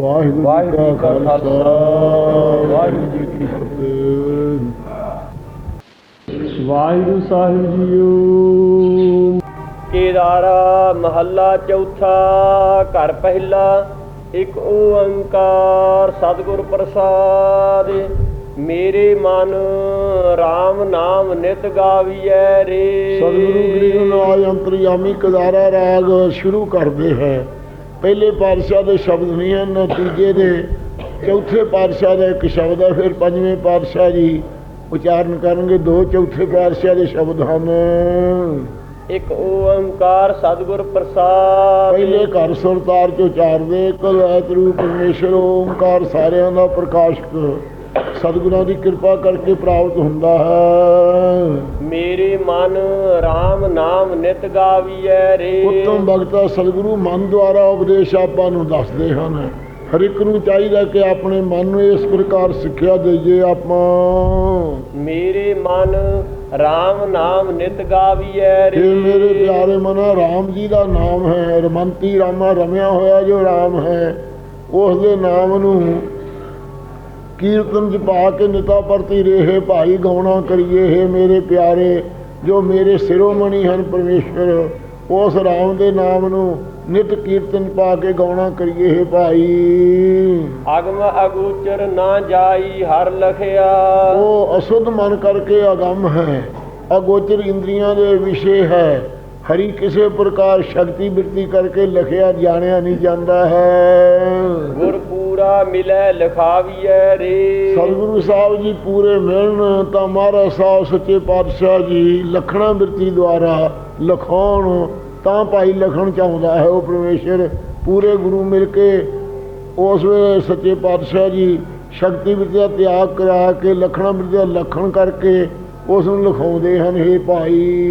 ਵਾਹਿਗੁਰੂ ਜੀ ਕਾ ਕਾ ਖਾਲਸਾ ਖਾਲਸਾ, ਵਾਹਿਗੁਰੂ ਜੀ ਕੀ ਫਤਿਹ। ਵਾਹਿਗੁਰੂ ਸਾਹਿਬ ਜੀਓ। ਕੇਦਾਰਾ ਮਹੱਲਾ ਚੌਥਾ ਘਰ ਪਹਿਲਾ ਇੱਕ ਓੰਕਾਰ ਸਤਿਗੁਰ ਪ੍ਰਸਾਦ। ਮੇਰੇ ਮਨ RAM ਨਾਮ ਨਿਤ ਗਾਵੀਐ ਰੇ। ਸਤਿਗੁਰੂ ਗ੍ਰੰਥ ਨਾਜ ਅੰਤਰਯਾਮੀ ਕਦਾਰਾ ਰਾਗ ਸ਼ੁਰੂ ਕਰਦੇ ਹੈ। ਪਹਿਲੇ ਪਾਤਸ਼ਾਹ ਦੇ ਸ਼ਬਦ ਨਹੀਂ ਹਨ ਤੀਜੇ ਦੇ ਚੌਥੇ ਪਾਤਸ਼ਾਹ ਦਾ ਇੱਕ ਸ਼ਬਦ ਹੈ ਫਿਰ ਪੰਜਵੇਂ ਪਾਤਸ਼ਾਹ ਜੀ ਉਚਾਰਨ ਕਰਨਗੇ ਦੋ ਚੌਥੇ ਪਾਤਸ਼ਾਹ ਦੇ ਸ਼ਬਦ ਹਨ। ਇੱਕ ਓੰਕਾਰ ਸਤਿਗੁਰ ਪ੍ਰਸਾਦ। ਪਹਿਲੇ ਘਰ ਸੁਰਤਾਰ ਚ ਉਚਾਰਦੇ ਕਲੈਤ ਰੂਪ ਪਰਮੇਸ਼ਰ ਓੰਕਾਰ ਸਾਰਿਆਂ ਦਾ ਪ੍ਰਕਾਸ਼ਕ। ਸਤਿਗੁਰਾਂ ਦੀ ਕਿਰਪਾ ਕਰਕੇ ਪ੍ਰਾਪਤ ਹੁੰਦਾ ਹੈ। ਮੇਰੇ ਮਨ RAM ਨਾਮ ਨਿਤ ਗਾਵੀਐ ਰੇ। ਉੱਤਮ ਭਗਤਾ ਸਤਿਗੁਰੂ ਮਨ ਦੁਆਰਾ ਉਪਦੇਸ਼ ਆਪਾਂ ਨੂੰ ਦੱਸਦੇ ਹਨ। ਹਰ ਇੱਕ ਨੂੰ ਚਾਹੀਦਾ ਕਿ ਆਪਣੇ ਮਨ ਨੂੰ ਇਸ ਪ੍ਰਕਾਰ ਸਿੱਖਿਆ ਦੇਈਏ ਆਪਾਂ। ਮੇਰੇ ਮਨ RAM ਨਾਮ ਨਿਤ ਗਾਵੀਐ ਰੇ। ਇਹ ਮੇਰੇ ਪਿਆਰੇ ਮਨਾ RAM ਜੀ ਦਾ ਨਾਮ ਹੈ। ਰਮੰਤੀ ਰਾਮਾ ਰਮਿਆ ਹੋਇਆ ਜੋ RAM ਹੈ ਉਸ ਦੇ ਨਾਮ ਨੂੰ ਕੀਰਤਨ ਚ ਪਾ ਕੇ ਨਿਤਾ ਪ੍ਰਤੀ ਰਹੇ ਭਾਈ ਗਾਉਣਾ ਕਰੀਏ ਹੈ ਮੇਰੇ ਪਿਆਰੇ ਜੋ ਮੇਰੇ ਸਿਰੋਮਣੀ ਹਨ ਪਰਮੇਸ਼ਰ ਉਸ RAM ਦੇ ਨਾਮ ਨੂੰ ਨਿਤ ਕੀਰਤਨ ਪਾ ਕੇ ਗਾਉਣਾ ਕਰੀਏ ਹੈ ਭਾਈ। ਅਗਮ ਅਗੋਚਰ ਨਾ ਜਾਈ ਹਰ ਲਖਿਆ। ਉਹ ਅਸੁੱਧ ਮਨ ਕਰਕੇ ਅਗੰਮ ਹੈ ਅਗੋਚਰ ਇੰਦਰੀਆਂ ਦੇ ਵਿਸ਼ੇ ਹੈ ਹਰੀ ਕਿਸੇ ਪ੍ਰਕਾਰ ਸ਼ਕਤੀ ਬਿਰਤੀ ਕਰਕੇ ਲਖਿਆ ਜਾਣਿਆ ਨਹੀਂ ਜਾਂਦਾ ਹੈ। ਗੁਰ ਪੂਰਾ ਮਿਲੈ ਲਿਖਾਵੀਐ ਰੇ। ਸਤਿਗੁਰੂ ਸਾਹਿਬ ਜੀ ਪੂਰੇ ਮਿਲਣ ਤਾਂ ਮਹਾਰਾਜ ਸਾਹਿਬ ਸੱਚੇ ਪਾਤਸ਼ਾਹ ਜੀ ਲਖਣਾ ਬਿਰਤੀ ਦੁਆਰਾ ਲਖਾਉਣ ਤਾਂ ਭਾਈ ਲਖਣ ਚਾਹੁੰਦਾ ਹੈ ਉਹ ਪਰਮੇਸ਼ਰ। ਪੂਰੇ ਗੁਰੂ ਮਿਲ ਕੇ ਉਸ ਵੇਲੇ ਸੱਚੇ ਪਾਤਸ਼ਾਹ ਜੀ ਸ਼ਕਤੀ ਦਾ ਤਿਆਗ ਕਰਾ ਕੇ ਲਖਣਾ ਦਾ ਲਖਣ ਕਰਕੇ ਉਸ ਨੂੰ ਲਿਖਾਉਂਦੇ ਹਨ ਇਹ ਭਾਈ।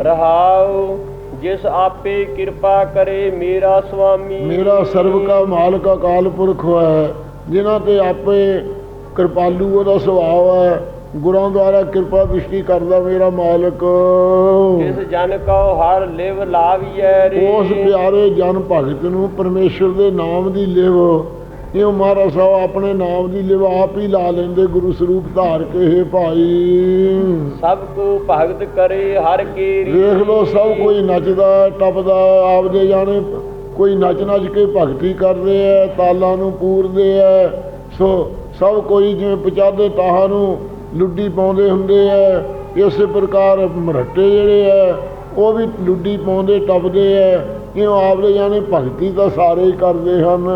ਰਹਾਉ। ਜਿਸ ਆਪੇ ਕਿਰਪਾ ਕਰੇ ਮੇਰਾ ਸੁਆਮੀ। ਮੇਰਾ ਸਰਬ ਕਾ ਮਾਲਕ ਅਕਾਲ ਪੁਰਖ ਹੈ ਜਿਨ੍ਹਾਂ ਤੇ ਆਪੇ ਕਿਰਪਾਲੂ ਉਹਦਾ ਸੁਭਾਅ ਹੈ। ਗੁਰਾਂ ਦੁਆਰਾ ਕਿਰਪਾ ਦ੍ਰਿਸ਼ਟੀ ਕਰਦਾ ਮੇਰਾ ਮਾਲਕ। ਜਿਸ ਜਨ ਕਉ ਹਰ ਲਿਵ ਲਾਵੀਐ ਰੇ। ਉਸ ਪਿਆਰੇ ਜਨ ਭਗਤ ਨੂੰ ਪਰਮੇਸ਼ਰ ਦੇ ਨਾਮ ਦੀ ਲਿਵ ਇਹ ਮਹਾਰਾਜ ਸਾਹਿਬ ਆਪਣੇ ਨਾਮ ਦੀ ਲਿਵ ਆਪ ਹੀ ਲਾ ਲੈਂਦੇ ਗੁਰੂ ਸਰੂਪ ਧਾਰ ਕੇ ਇਹ ਭਾਈ। ਸਭ ਕੋ ਭਗਤ ਕਰੇ ਹਰ ਕੀਰੀ ਵੇਖ ਲੋ ਸਭ ਕੋਈ ਨੱਚਦਾ ਟੱਪਦਾ ਆਪਦੇ ਜਾਣੇ ਕੋਈ ਨੱਚ ਨੱਚ ਕੇ ਭਗਤੀ ਕਰਦੇ ਐ ਤਾਲਾਂ ਨੂੰ ਪੂਰਦੇ ਐ। ਸੋ ਸਭ ਕੋਈ ਜਿਵੇਂ ਪਚਾਦੇ ਤਾਹਾਂ ਨੂੰ ਲੁੱਡੀ ਪਾਉਂਦੇ ਹੁੰਦੇ ਐ ਇਸੇ ਪ੍ਰਕਾਰ ਮਰੱਟੇ ਜਿਹੜੇ ਐ ਉਹ ਵੀ ਲੁੱਡੀ ਪਾਉਂਦੇ ਟੱਪਦੇ ਐ। ਕਿਉਂ ਆਪਦੇ ਜਾਣੇ ਭਗਤੀ ਤਾਂ ਸਾਰੇ ਹੀ ਕਰਦੇ ਹਨ?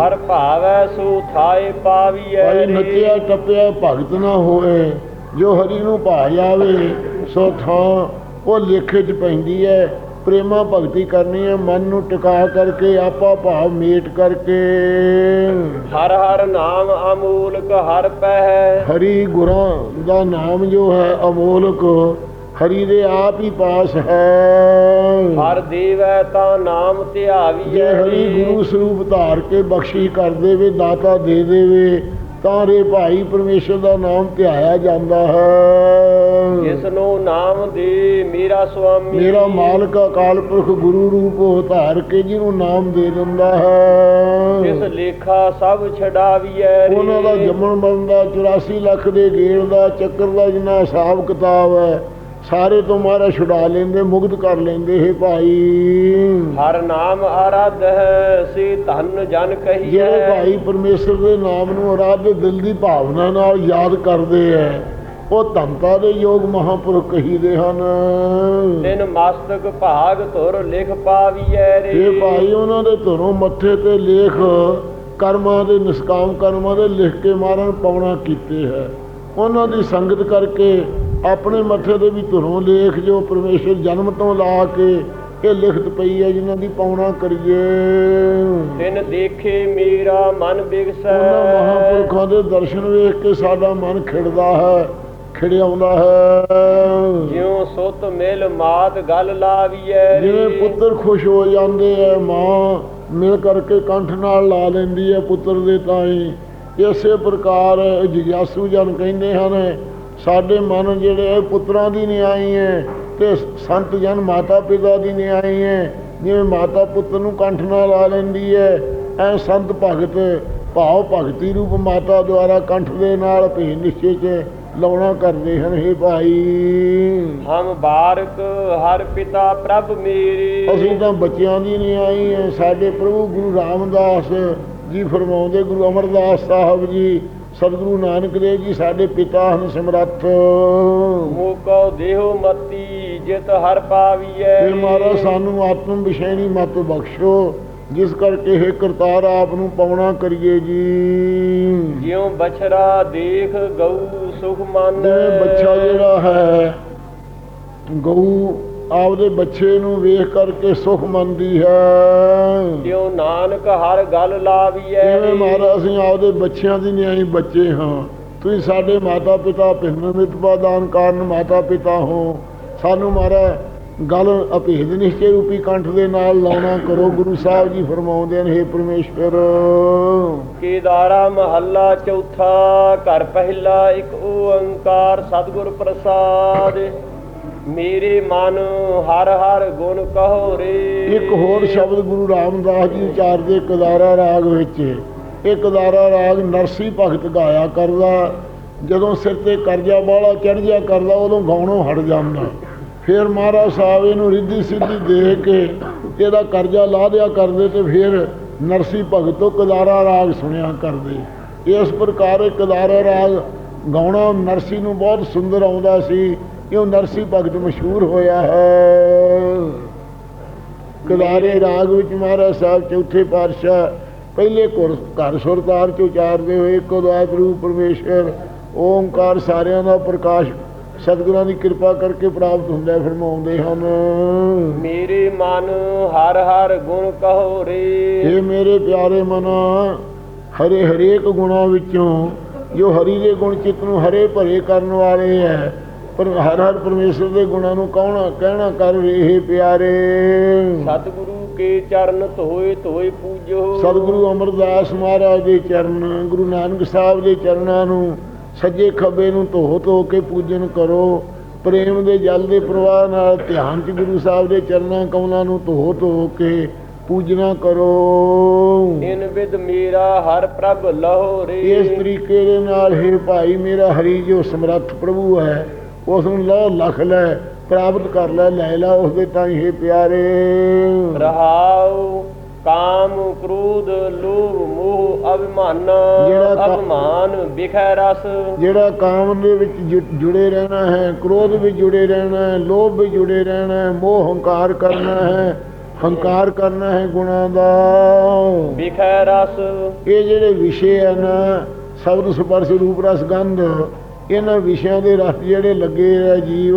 ਹਰ ਭਾਵੈ ਸੋ ਥਾਏ ਪਾਵੀਐ ਭਾਈ ਨੱਚਿਆ ਟੱਪਿਆ ਭਗਤ ਨਾ ਹੋਏ ਜੋ ਹਰੀ ਨੂੰ ਭਾ ਜਾਵੇ ਸੋ ਥਾਂ ਉਹ ਲੇਖੇ 'ਚ ਪੈਂਦੀ ਹੈ ਪ੍ਰੇਮਾ ਭਗਤੀ ਕਰਨੀ ਹੈ ਮਨ ਨੂੰ ਟਿਕਾ ਕਰਕੇ ਆਪਾ ਭਾਵ ਮੇਟ ਕਰਕੇ। ਹਰ ਹਰ ਨਾਮ ਅਮੂਲਕ ਹਰ ਪਹਿ। ਹਰੀ ਗੁਰਾਂ ਦਾ ਨਾਮ ਜੋ ਹੈ ਅਮੋਲਕ ਹਰੀ ਦੇ ਆਪ ਹੀ ਪਾਸ ਹੈ ਹਰ ਦੇਵੈ ਤਾਂ ਨਾਮ ਜੇ ਹਰੀ ਰੇ। ਗੁਰੂ ਸਰੂਪ ਧਾਰ ਕੇ ਬਖਸ਼ੀ ਕਰ ਦੇਵੇ ਦਾਤਾ ਦੇ ਦੇਵੇ ਤਾਂ ਰੇ ਭਾਈ ਪਰਮੇਸ਼ਰ ਦਾ ਨਾਮ ਧਿਆਇਆ ਜਾਂਦਾ ਹੈ ਜਿਸ ਨੂੰ ਨਾਮ ਦੇ ਮੇਰਾ ਸੁਆਮੀ ਮੇਰਾ ਮਾਲਕ ਅਕਾਲ ਪੁਰਖ ਗੁਰੂ ਰੂਪ ਧਾਰ ਕੇ ਜਿਹਨੂੰ ਨਾਮ ਦੇ ਦਿੰਦਾ ਹੈ ਜਿਸ ਲੇਖਾ ਸਭ ਛਡਾਵੀਐ। ਉਹਨਾਂ ਦਾ ਜੰਮਣ ਮਰਨ ਦਾ 84 ਲੱਖ ਦੇ ਗੇੜ ਦਾ ਚੱਕਰ ਦਾ ਜਿੰਨਾ ਹਿਸਾਬ ਕਿਤਾਬ ਹੈ ਸਾਰੇ ਤੋਂ ਮਾਰਾ ਛੁਡਾ ਲੈਂਦੇ ਮੁਕਤ ਕਰ ਲੈਂਦੇ ਇਹ ਭਾਈ। ਹਰ ਨਾਮ ਆਰਾਧ ਹੈ ਸੇ ਧਨ ਜਨ ਜਿਹੜੇ ਕਹੀਐ ਭਾਈ ਪਰਮੇਸ਼ਰ ਦੇ ਨਾਮ ਨੂੰ ਅਰਾਧ ਦਿਲ ਦੀ ਭਾਵਨਾ ਨਾਲ ਯਾਦ ਕਰਦੇ ਐ ਉਹ ਧੰਤਾ ਦੇ ਯੋਗ ਮਹਾਪੁਰਖ ਕਹੀਦੇ ਹਨ। ਤਿਨ ਮਸਤਕ ਭਾਗ ਧੁਰ ਲਿਖ ਪਾਵੀਐ ਰੇ। ਇਹ ਭਾਈ ਉਹਨਾਂ ਦੇ ਧਰੋਂ ਮੱਥੇ ਤੇ ਲੇਖ ਕਰਮਾਂ ਦੇ ਨਿਸਕਾਮ ਕਰਮਾਂ ਦੇ ਲਿਖ ਕੇ ਮਾਰਨ ਪਾਉਣਾ ਕੀਤੇ ਹੈ। ਉਹਨਾਂ ਦੀ ਸੰਗਤ ਕਰਕੇ ਆਪਣੇ ਮੱਥੇ ਦੇ ਵੀ ਧਰੋਂ ਲੇਖ ਜੋ ਪਰਮੇਸ਼ਰ ਜਨਮ ਤੋਂ ਲਾ ਕੇ ਇਹ ਲਿਖਤ ਪਈ ਹੈ ਜਿਨ੍ਹਾਂ ਦੀ ਪਾਉਣਾ ਕਰੀਏ। ਤਿਨ ਦੇਖੇ ਮੇਰਾ ਮਨ ਬਿਗਸੈ। ਉਹਨਾਂ ਮਹਾਪੁਰਖਾਂ ਦੇ ਦਰਸ਼ਨ ਵੇਖ ਕੇ ਸਾਡਾ ਮਨ ਖਿੜਦਾ ਹੈ ਖਿੜਿਆਉਂਦਾ ਹੈ। ਜਿਉ ਸੁਤ ਮਿਲ ਮਾਤ ਗਲ ਲਾਵੀਐ। ਜਿਵੇਂ ਪੁੱਤਰ ਖੁਸ਼ ਹੋ ਜਾਂਦੇ ਐ ਮਾਂ ਮਿਲ ਕਰਕੇ ਕੰਠ ਨਾਲ ਲਾ ਲੈਂਦੀ ਹੈ ਪੁੱਤਰ ਦੇ ਤਾਈ। ਇਸੇ ਪ੍ਰਕਾਰ ਜਿਗਿਆਸੂ ਜਨ ਕਹਿੰਦੇ ਹਨ ਸਾਡੇ ਮਨ ਜਿਹੜੇ ਪੁੱਤਰਾਂ ਦੀ ਨਿਆਈ ਹੈ ਤੇ ਸੰਤ ਜਨ ਮਾਤਾ ਪਿਤਾ ਦੀ ਨਿਆਈ ਹੈ ਜਿਵੇਂ ਮਾਤਾ ਪੁੱਤ ਨੂੰ ਕੰਠ ਨਾਲ ਲਾ ਲੈਂਦੀ ਹੈ ਐ ਸੰਤ ਭਗਤ ਭਾਵ ਭਗਤੀ ਰੂਪ ਮਾਤਾ ਦੁਆਰਾ ਕੰਠ ਦੇ ਨਾਲ ਭੇ ਨਿਸ਼ਚੇ ਚ ਲਾਉਣਾ ਕਰਦੇ ਹਨ हे ਭਾਈ। ਹਮ ਬਾਰਕ ਹਰ ਪਿਤਾ ਪ੍ਰਭ ਮੇਰੇ। ਅਸੀਂ ਤਾਂ ਬੱਚਿਆਂ ਦੀ ਨਹੀਂ ਆਈ ਹੈ ਸਾਡੇ ਪ੍ਰਭੂ ਗੁਰੂ ਰਾਮਦਾਸ ਜੀ ਫਰਮਾਉਂਦੇ ਗੁਰੂ ਅਮਰਦਾਸ ਸਾਹਿਬ ਜੀ ਸਤਿਗੁਰੂ ਨਾਨਕ ਦੇਵ ਜੀ ਸਾਡੇ ਪਿਤਾ ਹਨ ਸਮਰੱਥ। ਮੋਕੋ ਦੇਹੋ ਮਤੀ ਜਿਤ ਹਰ ਪਾਵੀਐ। ਫਿਰ ਮਹਾਰਾਜ ਸਾਨੂੰ ਆਤਮ ਵਿਸ਼ੇਣੀ ਮਤ ਬਖਸ਼ੋ ਜਿਸ ਕਰਕੇ ਇਹ ਕਰਤਾਰ ਆਪ ਨੂੰ ਪਾਉਣਾ ਕਰੀਏ ਜੀ। ਜਿਉ ਬਛੜਾ ਦੇਖ ਗਊ ਸੁਖ ਮਨ। ਬੱਚਾ ਜਿਹੜਾ ਹੈ ਗਊ ਆਪਦੇ ਬੱਚੇ ਨੂੰ ਵੇਖ ਕਰਕੇ ਸੁਖ ਮੰਨਦੀ ਹੈ। ਜਿਉ ਨਾਨਕ ਹਰ ਗੱਲ ਲਾਵੀਐ ਜਿਵੇਂ ਮਹਾਰਾਜ ਅਸੀਂ ਆਪਦੇ ਬੱਚਿਆਂ ਦੀ ਨਿਆਈ ਬੱਚੇ ਹਾਂ। ਤੁਸੀਂ ਸਾਡੇ ਮਾਤਾ ਪਿਤਾ ਭਿੰਨ ਮਿਤਪਾ ਦਾਨ ਕਾਰਨ ਮਾਤਾ ਪਿਤਾ ਹੋ। ਸਾਨੂੰ ਮਹਾਰਾਜ ਗੱਲ ਅਭੇਦ ਨਿਸ਼ਚੈ ਰੂਪੀ ਕੰਠ ਦੇ ਨਾਲ ਲਾਉਣਾ ਕਰੋ। ਗੁਰੂ ਸਾਹਿਬ ਜੀ ਫਰਮਾਉਂਦੇ ਨੇ हे ਪਰਮੇਸ਼ਵਰ। ਕੇਦਾਰਾ ਮਹੱਲਾ ਚੌਥਾ ਘਰ ਪਹਿਲਾ ਇੱਕ ਓੰਕਾਰ ਸਤਿਗੁਰ ਪ੍ਰਸਾਦ। ਮੇਰੇ ਮਨ ਹਰ ਹਰ ਗੁਣ ਕਹੋ ਰੇ। ਇੱਕ ਹੋਰ ਸ਼ਬਦ ਗੁਰੂ ਰਾਮਦਾਸ ਜੀ ਉਚਾਰਦੇ ਕਦਾਰਾ ਰਾਗ ਵਿੱਚ। ਇਹ ਕਦਾਰਾ ਰਾਗ ਨਰਸੀ ਭਗਤ ਗਾਇਆ ਕਰਦਾ। ਜਦੋਂ ਸਿਰ ਤੇ ਕਰਜ਼ਾ ਬਾਲਾ ਚੜ ਜਾ ਕਰਦਾ, ਉਦੋਂ ਗਾਉਣੋਂ ਹਟ ਜਾਂਦਾ। ਫਿਰ ਮਹਾਰਾਜ ਸਾਹਿਬ ਇਹਨੂੰ ਰਿੱਧੀ ਸਿੱਧੀ ਦੇ ਕੇ ਇਹਦਾ ਕਰਜ਼ਾ ਲਾ ਦਿਆ ਕਰਦੇ ਤੇ ਫਿਰ ਨਰਸੀ ਭਗਤ ਤੋਂ ਕਦਾਰਾ ਰਾਗ ਸੁਣਿਆ ਕਰਦੇ। ਇਸ ਪ੍ਰਕਾਰ ਇਹ ਕਦਾਰਾ ਰਾਗ ਗਾਉਣਾ ਨਰਸੀ ਨੂੰ ਬਹੁਤ ਸੁੰਦਰ ਆਉਂਦਾ ਸੀ। ਇਹ ਨਰਸੀ ਭਗਤ ਮਸ਼ਹੂਰ ਹੋਇਆ ਹੈ? ਕਲਾਰੇ ਰਾਗ ਵਿੱਚ ਮਹਾਰਾਜ ਸਾਹਿਬ ਚੌਥੇ ਪਾਤਸ਼ਾਹ ਪਹਿਲੇ ਘੁਰ- ਘਰ ਸੁਰਤਾਰ ਚ ਉਚਾਰਦੇ ਹੋਏ ਇੱਕੋ ਦਾਤ ਰੂਪ ਪਰਮੇਸ਼ਰ ਓੰਕਾਰ ਸਾਰਿਆਂ ਦਾ ਪ੍ਰਕਾਸ਼ ਸਤਿਗੁਰਾਂ ਦੀ ਕਿਰਪਾ ਕਰਕੇ ਪ੍ਰਾਪਤ ਹੁੰਦਾ ਫਰਮਾਉਂਦੇ ਹਨ। ਮੇਰੇ ਮਨ ਹਰ ਹਰ ਗੁਣ ਕਹੋ ਰੇ। ਇਹ ਮੇਰੇ ਪਿਆਰੇ ਮਨਾ ਹਰੇ ਹਰੇਕ ਗੁਣਾਂ ਵਿੱਚੋਂ ਜੋ ਹਰੀ ਦੇ ਗੁਣ ਚਿੱਤ ਨੂੰ ਹਰੇ ਭਰੇ ਕਰਨ ਵਾਲੇ ਹੈ ਪਰ ਹਰ ਹਰ ਪਰਮੇਸ਼ਰ ਦੇ ਗੁਣਾਂ ਨੂੰ ਕੌਣਾ ਕਹਿਣਾ ਕਰ ਰਹੇ ਪਿਆਰੇ। ਸਤਿਗੁਰੂ ਕੇ ਚਰਨ ਧੋਏ ਧੋਏ ਪੂਜੋ। ਸਤਿਗੁਰੂ ਅਮਰਦਾਸ ਮਹਾਰਾਜ ਦੇ ਚਰਨ ਗੁਰੂ ਨਾਨਕ ਸਾਹਿਬ ਦੇ ਚਰਨਾਂ ਨੂੰ ਸੱਜੇ ਖੱਬੇ ਨੂੰ ਧੋ ਧੋ ਕੇ ਪੂਜਨ ਕਰੋ। ਪ੍ਰੇਮ ਦੇ ਜਲ ਦੇ ਪ੍ਰਵਾਹ ਨਾਲ ਧਿਆਨ ਚ ਗੁਰੂ ਸਾਹਿਬ ਦੇ ਚਰਨਾਂ ਕਮਲਾਂ ਨੂੰ ਧੋ ਧੋ ਕੇ ਪੂਜਨਾ ਕਰੋ। ਇਨ ਵਿਦ ਮੇਰਾ ਹਰ ਪ੍ਰਭ ਲਹੋ ਰੇ ਇਸ ਤਰੀਕੇ ਦੇ ਨਾਲ ਹੈ ਭਾਈ ਮੇਰਾ ਹਰੀ ਜੋ ਸਮਰੱਥ ਪ੍ਰਭੂ ਹੈ ਉਸ ਨੂੰ ਲਓ ਲਖ ਲੈ ਪ੍ਰਾਪਤ ਕਰ ਲੈ ਲੈ ਲਾ ਉਸ ਦੇ ਤਾਂ ਹੀ ਪਿਆਰੇ। ਰਹਾਉ ਕਾਮ ਕ੍ਰੋਧ ਲੋਭ ਮੋਹ ਅਭਿਮਾਨ ਅਭਿਮਾਨ ਵਿਖੈ ਰਸ। ਜਿਹੜਾ ਕਾਮ ਦੇ ਵਿੱਚ ਜੁੜੇ ਰਹਿਣਾ ਹੈ ਕ੍ਰੋਧ ਵਿੱਚ ਜੁੜੇ ਰਹਿਣਾ ਹੈ ਲੋਭ ਵਿੱਚ ਜੁੜੇ ਰਹਿਣਾ ਹੈ ਮੋਹ ਹੰਕਾਰ ਕਰਨਾ ਹੈ ਹੰਕਾਰ ਕਰਨਾ ਹੈ ਗੁਣਾਂ ਦਾ। ਵਿਖੈ ਰਸ। ਇਹ ਜਿਹੜੇ ਵਿਸ਼ੇ ਹਨ ਸ਼ਬਦ ਸਪਰਸ਼ ਰੂਪ ਰਸ ਗੰਧ ਇਹਨਾਂ ਵਿਸ਼ਿਆਂ ਦੇ ਰਸ ਜਿਹੜੇ ਲੱਗੇ ਆ ਜੀਵ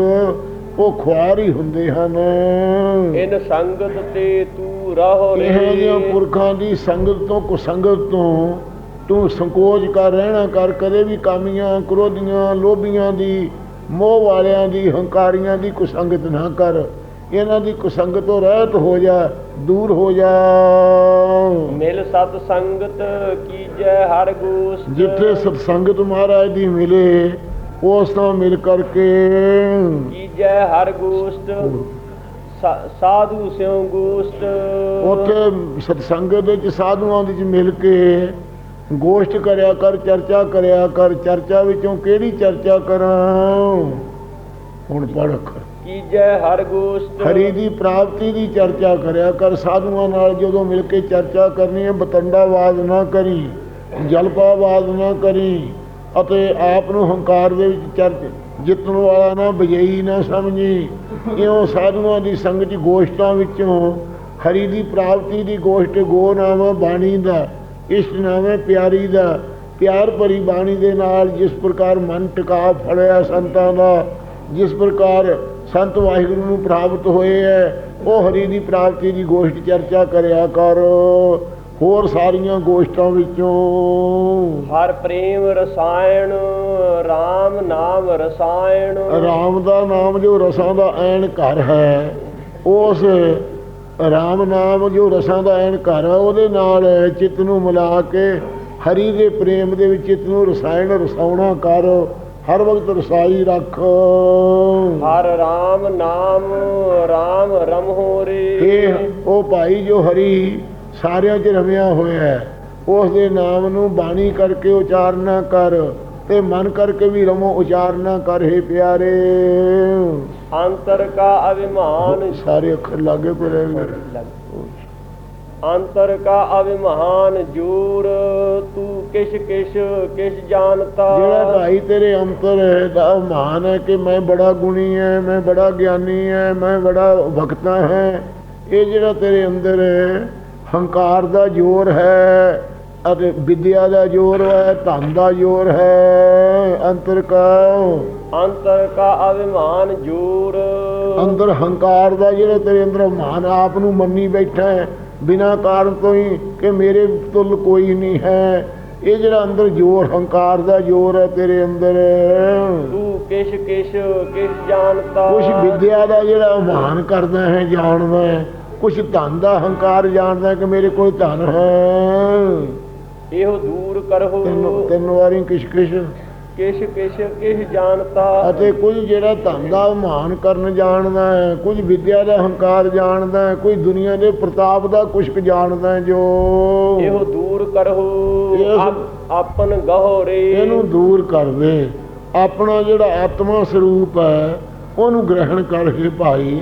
ਉਹ ਖੁਆਰ ਹੀ ਹੁੰਦੇ ਹਨ। ਇਨ ਸੰਗਤ ਤੇ ਤੂੰ ਰਹੋ ਰੇ ਇਹਨਾਂ ਦੀਆਂ ਪੁਰਖਾਂ ਦੀ ਸੰਗਤ ਤੋਂ ਕੁਸੰਗਤ ਤੋਂ ਤੂੰ ਸੰਕੋਚ ਕਰ ਰਹਿਣਾ ਕਰ ਕਦੇ ਵੀ ਕਾਮੀਆਂ ਕ੍ਰੋਧੀਆਂ ਲੋਭੀਆਂ ਦੀ ਮੋਹ ਵਾਲਿਆਂ ਦੀ ਹੰਕਾਰੀਆਂ ਦੀ ਕੁਸੰਗਤ ਨਾ ਕਰ। ਇਹਨਾਂ ਦੀ ਕੁਸੰਗਤ ਰਹਿਤ ਹੋ ਜਾ ਦੂਰ ਹੋ ਜਾ। ਮਿਲ ਸਤ ਸੰਗਤ ਕੀਜੈ ਹਰ ਗੋਸਤ ਜਿੱਥੇ ਸਤਸੰਗਤ ਮਹਾਰਾਜ ਦੀ ਮਿਲੇ ਉਸ ਤੋਂ ਮਿਲ ਕਰਕੇ। ਕੀਜੈ ਹਰ ਗੋਸਤ ਸਾ- ਸਾਧੂ ਸਿਉ ਗੋਸਤ ਉੱਥੇ ਸਤਸੰਗਤ ਵਿੱਚ ਸਾਧੂਆਂ ਵਿੱਚ ਮਿਲ ਕੇ ਗੋਸ਼ਟ ਕਰਿਆ ਕਰ ਚਰਚਾ ਕਰਿਆ ਕਰ ਚਰਚਾ ਵਿੱਚੋਂ ਕਿਹੜੀ ਚਰਚਾ ਕਰਾਂ? ਹੁਣ ਪੜਖ ਕੀਜੈ ਹਰ ਗੋਸਤ। ਹਰੀ ਦੀ ਪ੍ਰਾਪਤੀ ਦੀ ਚਰਚਾ ਕਰਿਆ ਕਰ, ਸਾਧੂਆਂ ਨਾਲ ਜਦੋਂ ਮਿਲ ਕੇ ਚਰਚਾ ਕਰਨੀ ਹੈ ਬਤੰਡਾਵਾਦ ਨਾ ਕਰੀ ਜਲਪਾਵਾਦ ਨਾ ਕਰੀ, ਅਤੇ ਆਪ ਨੂੰ ਹੰਕਾਰ ਦੇ ਵਿੱਚ ਚਰਚ, ਜਿੱਤਣ ਵਾਲਾ ਨਾ ਵਿਜਈ ਨਾ ਸਮਝੀ। ਇਉਂ ਸਾਧੂਆਂ ਦੀ ਸੰਗਤ ਗੋਸ਼ਟਾਂ ਵਿੱਚੋਂ ਹਰੀ ਦੀ ਪ੍ਰਾਪਤੀ ਦੀ ਗੋਸ਼ਟ ਗੋ ਨਾਮ ਹੈ ਬਾਣੀ ਦਾ ਇਸ਼ਟ ਨਾਮ ਹੈ ਪਿਆਰੀ ਦਾ, ਪਿਆਰ ਭਰੀ ਬਾਣੀ ਦੇ ਨਾਲ ਜਿਸ ਪ੍ਰਕਾਰ ਮਨ ਟਿਕਾ ਫੜਿਆ ਸੰਤਾਂ ਦਾ, ਜਿਸ ਪ੍ਰਕਾਰ ਸੰਤ ਵਾਹਿਗੁਰੂ ਨੂੰ ਪ੍ਰਾਪਤ ਹੋਏ ਹੈ ਉਹ ਹਰੀ ਦੀ ਪ੍ਰਾਪਤੀ ਦੀ ਗੋਸ਼ਟ ਚਰਚਾ ਕਰਿਆ ਕਰ। ਹੋਰ ਸਾਰੀਆਂ ਗੋਸ਼ਟਾਂ ਵਿੱਚੋਂ ਹਰ ਪ੍ਰੇਮ ਰਸਾਇਣ RAM ਨਾਮ ਰਸਾਇਣ। ਰਾਮ ਦਾ ਨਾਮ ਜੋ ਰਸਾਂ ਦਾ ਐਨ ਘਰ ਹੈ ਉਸ ਰਾਮ ਨਾਮ ਜੋ ਰਸਾਂ ਦਾ ਐਨ ਘਰ ਹੈ ਉਹਦੇ ਨਾਲ ਚਿੱਤ ਨੂੰ ਮਿਲਾ ਕੇ ਹਰੀ ਦੇ ਪ੍ਰੇਮ ਦੇ ਵਿੱਚ ਚਿੱਤ ਨੂੰ ਰਸਾਇਣ ਰਸਾਉਣਾ ਕਰ। ਹਰ ਵਕਤ ਰਸਾਈ ਰੱਖ। ਹਰ RAM ਨਾਮ RAM ਰਮਹੋ ਰੇ। ਇਹ ਉਹ ਭਾਈ ਜੋ ਹਰੀ ਸਾਰਿਆਂ 'ਚ ਰਮਿਆ ਹੋਇਆ ਹੈ ਉਸ ਦੇ ਨਾਮ ਨੂੰ ਬਾਣੀ ਕਰਕੇ ਉਚਾਰਨਾ ਕਰ ਤੇ ਮਨ ਕਰਕੇ ਵੀ ਰਮੋ ਉਚਾਰਨਾ ਕਰ ਹੈ ਪਿਆਰੇ। ਅੰਤਰ ਕਾ ਅਭਿਮਾਨ। ਸਾਰੇ ਅੱਖਰ ਲਾਗੇ ਕੋ ਰਹਿ ਗਏ ਅੰਤਰ ਕਾ ਅਭਿਮਾਨ ਜੂਰ ਤੂੰ ਕਿਛ ਕਿਛ ਕਿਛ ਜਾਣਤਾ। ਜਿਹੜਾ ਭਾਈ ਤੇਰੇ ਅੰਤਰ ਹੈ ਦਾ ਮਾਨ ਹੈ ਕਿ ਮੈਂ ਬੜਾ ਗੁਣੀ ਹੈ ਮੈਂ ਬੜਾ ਗਿਆਨੀ ਹੈ ਮੈਂ ਬੜਾ ਭਗਤਾ ਹੈ। ਇਹ ਜਿਹੜਾ ਤੇਰੇ ਅੰਦਰ ਹੈ ਹੰਕਾਰ ਦਾ ਜ਼ੋਰ ਹੈ ਅਤੇ ਵਿਦਿਆ ਦਾ ਜ਼ੋਰ ਹੈ ਧਨ ਦਾ ਜ਼ੋਰ ਹੈ ਅੰਤਰ ਕਾ। ਅੰਤਰ ਕਾ ਅਭਿਮਾਨ ਜੂਰ। ਅੰਦਰ ਹੰਕਾਰ ਦਾ ਜਿਹੜਾ ਤੇਰੇ ਅੰਦਰ ਮਾਨ ਆਪ ਨੂੰ ਮੰਨੀ ਬੈਠਾ ਹੈ ਬਿਨਾਂ ਕਾਰਨ ਤੋਂ ਹੀ ਕਿ ਮੇਰੇ ਤੁਲ ਕੋਈ ਨਹੀਂ ਹੈ। ਇਹ ਜਿਹੜਾ ਅੰਦਰ ਜ਼ੋਰ ਹੰਕਾਰ ਦਾ ਜ਼ੋਰ ਹੈ ਤੇਰੇ ਅੰਦਰ। ਤੂੰ ਕਿਛ ਕਿਛ ਕਿਛ ਜਾਣਤਾ ਕੁਛ ਵਿਦਿਆ ਦਾ ਜਿਹੜਾ ਮਾਨ ਕਰਦਾ ਹੈ ਜਾਣਦਾ ਹੈ। ਕੁਛ ਧਨ ਦਾ ਹੰਕਾਰ ਜਾਣਦਾ ਕਿ ਮੇਰੇ ਕੋਲ ਧਨ ਹੈ। ਇਹੋ ਦੂਰ ਕਰੋ। ਤਿੰਨ ਤਿੰਨ ਵਾਰੀ ਕਿਛ ਕਿਛ ਕਿਛ ਕਿਛ ਕਿਛ ਜਾਣਤਾ। ਅਤੇ ਕੁਝ ਜਿਹੜਾ ਧਨ ਦਾ ਮਾਨ ਕਰਨ ਜਾਣਦਾ ਹੈ ਕੁਝ ਵਿਦਿਆ ਦਾ ਹੰਕਾਰ ਜਾਣਦਾ ਹੈ ਕੋਈ ਦੁਨੀਆ ਦੇ ਪ੍ਰਤਾਪ ਦਾ ਕੁਛ ਕੁ ਜਾਣਦਾ ਹੈ ਜੋ। ਇਹੋ ਦੂਰ ਕਰੋ। ਆਪਨ ਗਹੋਰੇ। ਇਹਨੂੰ ਦੂਰ ਕਰ ਦੇ। ਆਪਣਾ ਜਿਹੜਾ ਆਤਮਾ ਸਰੂਪ ਹੈ ਉਹਨੂੰ ਗ੍ਰਹਿਣ ਕਰਕੇ ਭਾਈ।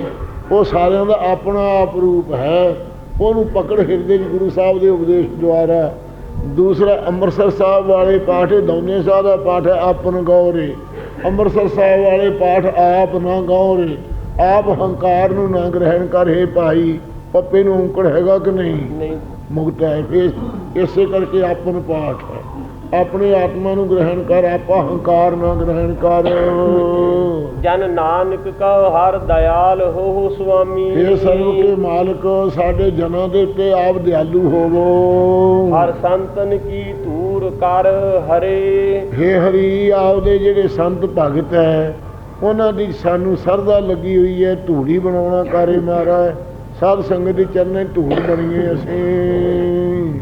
ਉਹ ਸਾਰਿਆਂ ਦਾ ਆਪਣਾ ਆਪ ਰੂਪ ਹੈ। ਉਹਨੂੰ ਪਕੜ ਹਿਰਦੇ 'ਚ ਗੁਰੂ ਸਾਹਿਬ ਦੇ ਉਪਦੇਸ਼ ਦੁਆਰਾ ਦੂਸਰਾ ਅੰਮ੍ਰਿਤਸਰ ਸਾਹਿਬ ਵਾਲੇ ਪਾਠ ਦੋਨੇ ਸਾਹਿਬ ਦਾ ਪਾਠ ਹੈ ਆਪਨ ਗੌਰੇ। ਅੰਮ੍ਰਿਤਸਰ ਸਾਹਿਬ ਵਾਲੇ ਪਾਠ ਆਪ ਨਾ ਗੌਰੇ। ਆਪ ਹੰਕਾਰ ਨੂੰ ਨਾ ਗ੍ਰਹਿਣ ਕਰ ਹੈ ਭਾਈ ਪੱਪੇ ਨੂੰ ਔਂਕੜ ਹੈਗਾ ਕਿ ਨਹੀਂ? ਨਹੀਂ। ਮੁਕਤ ਹੈ ਫਿਰ ਇਸੇ ਕਰਕੇ ਆਪਨ ਪਾਠ ਹੈ। ਆਪਣੇ ਆਤਮਾ ਨੂੰ ਗ੍ਰਹਿਣ ਕਰ ਆਪਾ ਹੰਕਾਰ ਨਾ ਗ੍ਰਹਿਣ ਕਰ। ਜਨ ਨਾਨਕ ਕਉ ਹਰ ਦਇਆਲ ਹੋ ਸੁਆਮੀ। ਇਹ ਸਰਵ ਕੇ ਮਾਲਕ ਸਾਡੇ ਜਨਾਂ ਦੇ ਉੱਤੇ ਆਪ ਦਿਆਲੂ ਹੋਵੋ। ਹਰ ਸੰਤਨ ਕੀ ਧੂਰ ਕਰ ਹਰੇ। ਹੇ ਹਰੀ ਆਪਦੇ ਜਿਹੜੇ ਸੰਤ ਭਗਤ ਹੈ ਉਹਨਾਂ ਦੀ ਸਾਨੂੰ ਸਰਦਾ ਲੱਗੀ ਹੋਈ ਹੈ ਧੂੜੀ ਬਣਾਉਣਾ ਕਰੇ ਮਹਾਰਾਜ। ਸਾਧ ਸੰਗਤ ਦੇ ਚਰਨੇ ਧੂੜ ਬਣੀਏ ਅਸੀਂ।